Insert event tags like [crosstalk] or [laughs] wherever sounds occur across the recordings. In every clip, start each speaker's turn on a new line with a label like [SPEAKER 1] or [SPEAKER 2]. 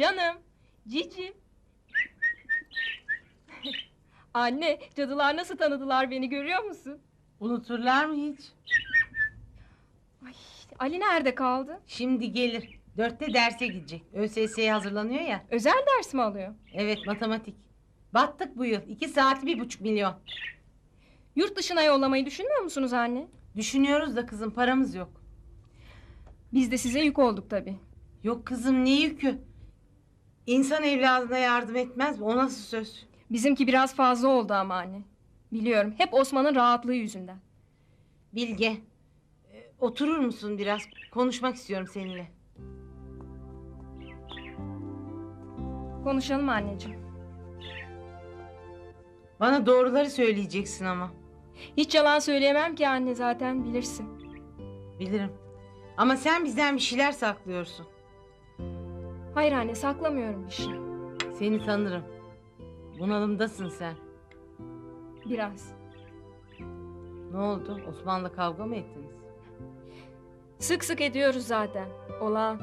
[SPEAKER 1] Canım, cicim. [laughs] Anne, cadılar nasıl tanıdılar beni görüyor musun?
[SPEAKER 2] Unuturlar mı hiç?
[SPEAKER 1] Ali nerede kaldı?
[SPEAKER 2] Şimdi gelir. Dörtte derse gidecek. ÖSS'ye hazırlanıyor ya.
[SPEAKER 1] Özel ders mi alıyor?
[SPEAKER 2] Evet matematik. Battık bu yıl. İki saati bir buçuk milyon.
[SPEAKER 1] Yurt dışına yollamayı düşünmüyor musunuz anne?
[SPEAKER 2] Düşünüyoruz da kızım paramız yok.
[SPEAKER 1] Biz de size yük olduk tabii.
[SPEAKER 2] Yok kızım ne yükü? İnsan evladına yardım etmez mi? O nasıl söz?
[SPEAKER 1] Bizimki biraz fazla oldu ama anne. Biliyorum, hep Osman'ın rahatlığı yüzünden.
[SPEAKER 2] Bilge. e, Oturur musun biraz? Konuşmak istiyorum seninle.
[SPEAKER 1] Konuşalım anneciğim.
[SPEAKER 2] Bana doğruları söyleyeceksin ama.
[SPEAKER 1] Hiç yalan söyleyemem ki anne zaten bilirsin.
[SPEAKER 2] Bilirim. Ama sen bizden bir şeyler saklıyorsun.
[SPEAKER 1] Hayır anne saklamıyorum bir şey.
[SPEAKER 2] Seni tanırım. Bunalımdasın sen.
[SPEAKER 1] Biraz.
[SPEAKER 2] Ne oldu? Osman'la kavga mı ettiniz?
[SPEAKER 1] Sık sık ediyoruz zaten. Olağan.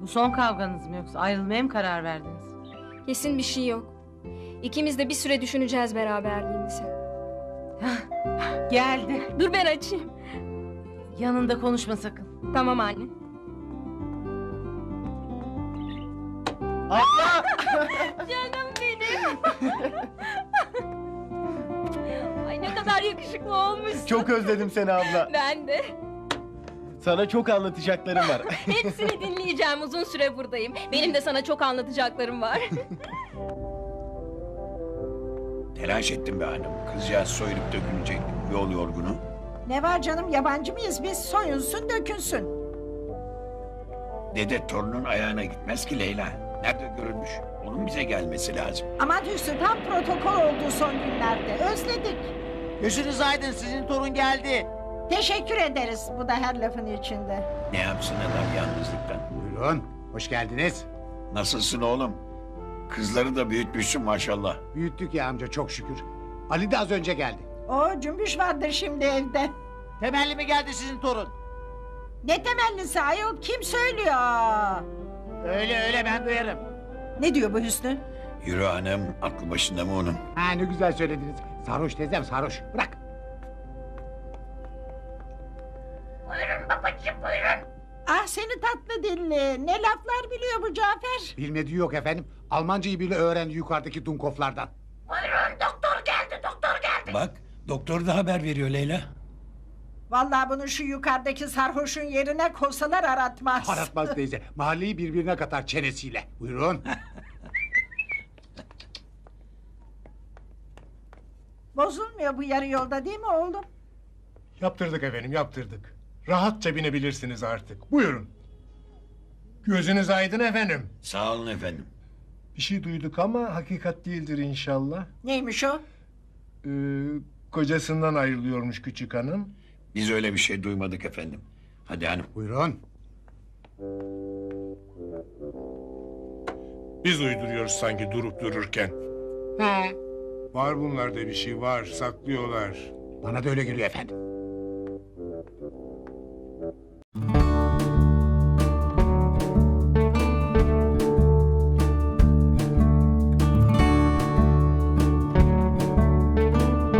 [SPEAKER 2] Bu son kavganız mı yoksa ayrılmaya mı karar verdiniz?
[SPEAKER 1] Kesin bir şey yok. İkimiz de bir süre düşüneceğiz beraberliğimizi.
[SPEAKER 2] Geldi.
[SPEAKER 1] Dur ben açayım.
[SPEAKER 2] Yanında konuşma sakın.
[SPEAKER 1] Tamam anne. Canım benim. [laughs] Ay ne kadar yakışıklı olmuşsun.
[SPEAKER 3] Çok özledim seni abla.
[SPEAKER 1] Ben de.
[SPEAKER 3] Sana çok anlatacaklarım var. [laughs]
[SPEAKER 1] Hepsini dinleyeceğim. Uzun süre buradayım. Benim de sana çok anlatacaklarım var. [laughs]
[SPEAKER 4] Telaş ettim be hanım. Kızcağız soyunup dökülecek. Yol yorgunu.
[SPEAKER 5] Ne var canım yabancı mıyız biz soyunsun dökünsün.
[SPEAKER 4] Dede torunun ayağına gitmez ki Leyla. Nerede görülmüş? Onun bize gelmesi lazım.
[SPEAKER 5] Aman Hüsnü tam protokol olduğu son günlerde özledik.
[SPEAKER 6] Gözünüz aydın sizin torun geldi.
[SPEAKER 5] Teşekkür ederiz bu da her lafın içinde.
[SPEAKER 4] Ne yapsın adam yalnızlıktan?
[SPEAKER 7] Buyurun, hoş geldiniz.
[SPEAKER 4] Nasılsın oğlum? Kızları da büyütmüşsün maşallah.
[SPEAKER 7] Büyüttük ya amca çok şükür. Ali de az önce geldi.
[SPEAKER 5] O cümbüş vardır şimdi evde.
[SPEAKER 6] Temelli mi geldi sizin torun?
[SPEAKER 5] Ne temellisi ayol kim söylüyor?
[SPEAKER 6] Öyle öyle ben duyarım.
[SPEAKER 5] Ne diyor bu Hüsnü?
[SPEAKER 4] Yürü hanım. Aklı başında mı onun?
[SPEAKER 7] Ha ne güzel söylediniz. Sarhoş teyzem sarhoş. Bırak.
[SPEAKER 5] Ah seni tatlı dilli. Ne laflar biliyor bu Cafer?
[SPEAKER 7] Bilmediği yok efendim. Almancayı bile öğrendi yukarıdaki Dunkoflardan.
[SPEAKER 4] Bak doktor da haber veriyor Leyla.
[SPEAKER 5] Vallahi bunu şu yukarıdaki sarhoşun yerine kosalar aratmaz.
[SPEAKER 7] Aratmaz [laughs] teyze. Mahalleyi birbirine katar çenesiyle. Buyurun. [laughs]
[SPEAKER 5] Bozulmuyor bu yarı yolda değil mi oğlum?
[SPEAKER 8] Yaptırdık efendim yaptırdık. Rahatça binebilirsiniz artık. Buyurun. Gözünüz aydın efendim.
[SPEAKER 4] Sağ olun efendim.
[SPEAKER 8] Bir şey duyduk ama hakikat değildir inşallah.
[SPEAKER 5] Neymiş o?
[SPEAKER 8] Ee, kocasından ayrılıyormuş küçük hanım.
[SPEAKER 4] Biz öyle bir şey duymadık efendim. Hadi hanım.
[SPEAKER 7] Buyurun.
[SPEAKER 8] Biz uyduruyoruz sanki durup dururken.
[SPEAKER 7] He.
[SPEAKER 8] Var bunlarda bir şey var saklıyorlar.
[SPEAKER 7] Bana da öyle geliyor efendim.